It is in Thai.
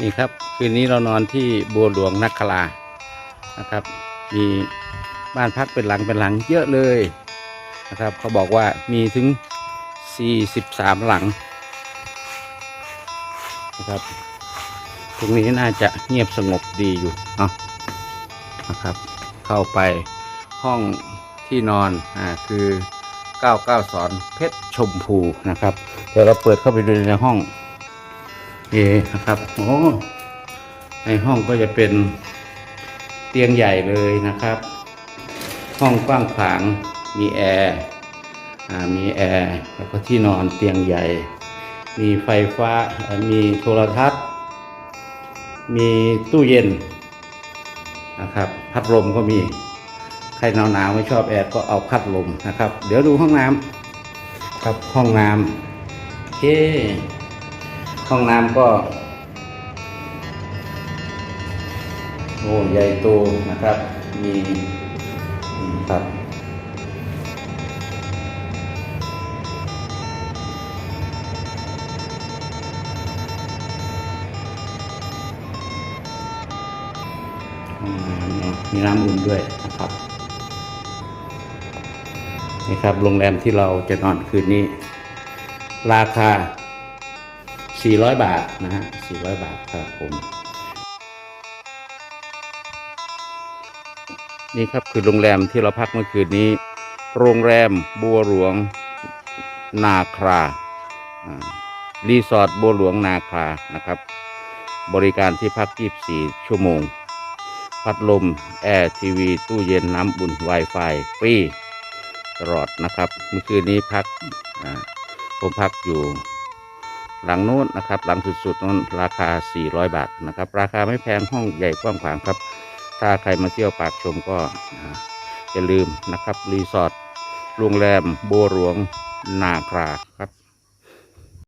นี่ครับ คืนนี้เรานอนที่บัวหลวงนักคลานะครับ มีบ้านพักเป็นหลังเป็นหลังเยอะเลยนะครับ เขาบอกว่ามีถึง 43 หลังนะครับ ตรงนี้น่าจะเงียบสงบดีอยู่เนาะนะครับ เข้าไปห้องที่นอนอ่าคือ 99สอนเพชรชมพูนะครับ เดี๋ยวเราเปิดเข้าไปดูในห้อง เอนะครับโอ้ในห้องก็จะเป็นเตียงใหญ่เลยนะครับ ห้องกว้างขวางมีแอร์อ่ามีแอร์แล้วก็ที่นอนเตียงใหญ่ มีไฟฟ้ามีโทรทัศน์ มีตู้เย็นนะครับ พัดลมก็มีใครหนาวๆไม่ชอบแอร์ก็เอาพัดลมนะครับ เดี๋ยวดูห้องน้ำครับห้องน้ำโอเค ห้องน้ำก็โอ้ใหญ่โตนะครับ มีครับห้องน้ำเนาะมีน้ำอุ่นด้วยนะครับ นี่ครับโรงแรมที่เราจะนอนคืนนี้ ราคา 400 บาทนะฮะ400 บาทครับผมนี่ครับคือโรงแรมที่เราพักเมื่อคืนนี้ โรงแรมบัวหลวงนาครารีสอร์ทบัวหลวงนาครานะครับ บริการที่พัก 24 ชั่วโมง พัดลม แอร์ทีวี ตู้เย็นน้ำบุ่น Wi-Fi ฟรีตลอดนะครับ เมื่อคืนนี้พักผมพักอยู่ หลังโน้นนะครับ หลังสุดๆนั้นราคา 400 บาทนะครับ ราคาไม่แพงห้องใหญ่กว้างขวางครับ ถ้าใครมาเที่ยวปากชมก็อย่าลืมนะครับรีสอร์ทโรงแรมบัวหลวงนาคราครับ